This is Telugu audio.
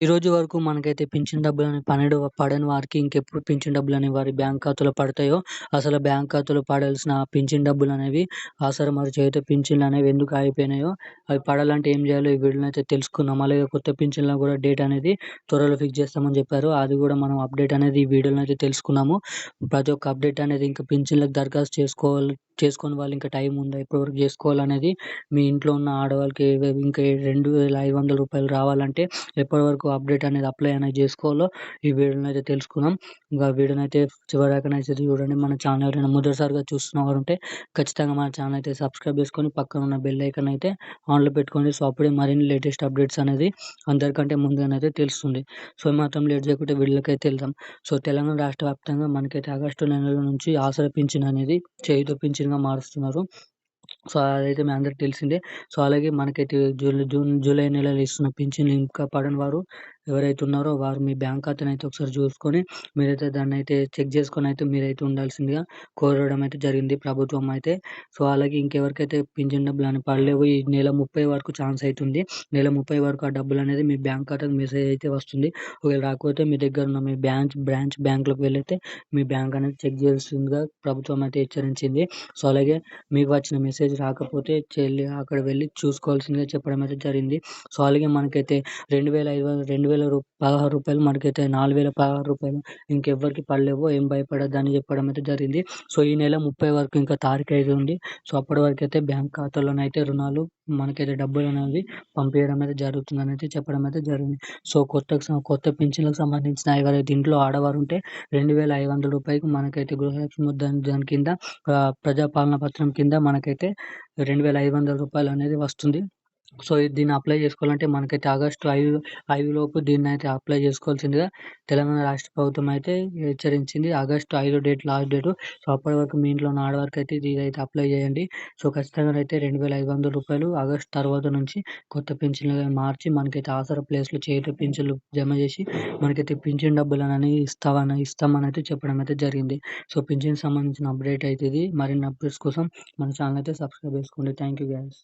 ఈ రోజు వరకు మనకైతే పింఛన్ డబ్బులని పన్నెండు పడని వారికి ఇంకెప్పుడు పింఛన్ అనేవి వారి బ్యాంక్ ఖాతాలో పడతాయో అసలు బ్యాంక్ ఖాతాలో పడాల్సిన పింఛన్ డబ్బులు అనేవి ఆసరా మరి చేతి పింఛన్లు అనేవి ఎందుకు ఆగిపోయినాయో అవి పడాలంటే ఏం చేయాలో ఈ వీడియోని అయితే తెలుసుకుందాం అలాగే కొత్త పింఛన్లో కూడా డేట్ అనేది త్వరలో ఫిక్స్ చేస్తామని చెప్పారు. అది కూడా మనం అప్డేట్ అనేది ఈ వీడియోలో అయితే తెలుసుకున్నాము ప్రతి ఒక్క అప్డేట్ అనేది ఇంకా పింఛన్లకు దరఖాస్తు చేసుకోవాలి చేసుకొని వాళ్ళు ఇంకా టైం ఉందా? ఎప్పటివరకు చేసుకోవాలనేది మీ ఇంట్లో ఉన్న ఆడవాళ్ళకి ఇంకా రెండు వేల ఐదు వందల రూపాయలు రావాలంటే ఎప్పటివరకు అప్డేట్ అనేది అప్లై అనేది చేసుకోవాలో ఈ వీడియోలో అయితే తెలుసుకున్నాం ఇంకా వీడియోని అయితే చివరిదాకా చూడండి. మన ఛానల్ ఎవరైనా మొదటిసారిగా చూస్తున్న వారు ఉంటే ఖచ్చితంగా మన ఛానల్ అయితే సబ్స్క్రైబ్ చేసుకొని పక్కన ఉన్న బెల్ ఐకన్ అయితే ఆన్లో పెట్టుకోండి. సో అప్పుడే మరిన్ని లేటెస్ట్ అప్డేట్స్ అనేది అందరికంటే ముందుగానైతే తెలుస్తుంది. సో మాత్రం లేట్ చేయకుంటే వీళ్ళకైతే వెళ్దాం. సో తెలంగాణ రాష్ట్ర వ్యాప్తంగా మనకైతే ఆగస్టు నెల నుంచి ఆసర పింఛన్ అనేది చేయుత పింఛన్గా మారుస్తున్నారు. సో అదైతే మీ అందరికి తెలిసిందే. సో అలాగే మనకైతే జూన్ జూన్ జూలై నెలలో ఇస్తున్న పింఛన్లు ఇంకా పడని వారు ఎవరైతే ఉన్నారో వారు మీ బ్యాంక్ ఖాతాని అయితే ఒకసారి చూసుకొని మీరైతే దాన్ని అయితే చెక్ చేసుకొని అయితే మీరైతే ఉండాల్సిందిగా కోరడం అయితే జరిగింది ప్రభుత్వం అయితే. సో అలాగే ఇంకెవరికైతే పింఛన్ డబ్బులు అని పడలేవు ఈ నెల ముప్పై వరకు ఛాన్స్ అవుతుంది నెల ముప్పై వరకు ఆ డబ్బులు అనేది మీ బ్యాంక్ ఖాతాకు మెసేజ్ అయితే వస్తుంది. ఒకవేళ రాకపోతే మీ దగ్గర ఉన్న మీ బ్యాంక్ బ్రాంచ్ బ్యాంకులకు వెళ్ళైతే మీ బ్యాంక్ అనేది చెక్ చేయాల్సిందిగా ప్రభుత్వం అయితే హెచ్చరించింది. సో అలాగే మీకు వచ్చిన మెసేజ్ రాకపోతే చెల్లి అక్కడ వెళ్ళి చూసుకోవాల్సిందిగా చెప్పడం అయితే జరిగింది. సో అలాగే మనకైతే రెండు వేల ఐదు రెండు వేల వేల రూ పదహారు రూపాయలు మనకైతే నాలుగు వేల పదహారు రూపాయలు ఇంకెవ్వరికి పడలేవు. ఏం భయపడద్దని చెప్పడం అయితే జరిగింది. సో ఈ నెల ముప్పై వరకు ఇంకా తారీఖు అయితే ఉంది. సో అప్పటి వరకు అయితే బ్యాంక్ ఖాతాలోనైతే రుణాలు మనకైతే డబ్బులు అనేవి పంపించడం అయితే జరుగుతుందని అయితే చెప్పడం అయితే జరిగింది. సో కొత్త కొత్త పింఛన్లకు సంబంధించిన ఎవరైతే ఇంట్లో ఆడవారు ఉంటే రెండు వేల ఐదు వందల రూపాయలకు మనకైతే గృహలక్ష్మి దాని దాని కింద ప్రజాపాలన పత్రం కింద మనకైతే రెండు వేల ఐదు వందల రూపాయలు అనేది వస్తుంది. సో దీన్ని అప్లై చేసుకోవాలంటే మనకైతే ఆగస్టు ఐదు ఐదు లోపు దీన్ని అయితే అప్లై చేసుకోవాల్సిందిగా తెలంగాణ రాష్ట్ర ప్రభుత్వం అయితే హెచ్చరించింది. ఆగస్టు ఐదు డేట్ లాస్ట్ డేటు. సో అప్పటి వరకు మీ ఇంట్లో ఉన్న ఆడవారికి అయితే ఇది అయితే అప్లై చేయండి. సో ఖచ్చితంగా అయితే రెండు వేల ఐదు వందల రూపాయలు ఆగస్ట్ తర్వాత నుంచి కొత్త పింఛన్లు మార్చి మనకైతే ఆసరా ప్లేస్లో చేతి పింఛన్లు జమ చేసి మనకైతే పింఛన్ డబ్బులు అని ఇస్తామని ఇస్తామని అయితే చెప్పడం అయితే జరిగింది. సో పింఛన్ సంబంధించిన అప్డేట్ అయితే ఇది. మరిన్ని అప్డేట్స్ కోసం మన ఛానల్ అయితే సబ్స్క్రైబ్ చేసుకోండి. Thank you guys.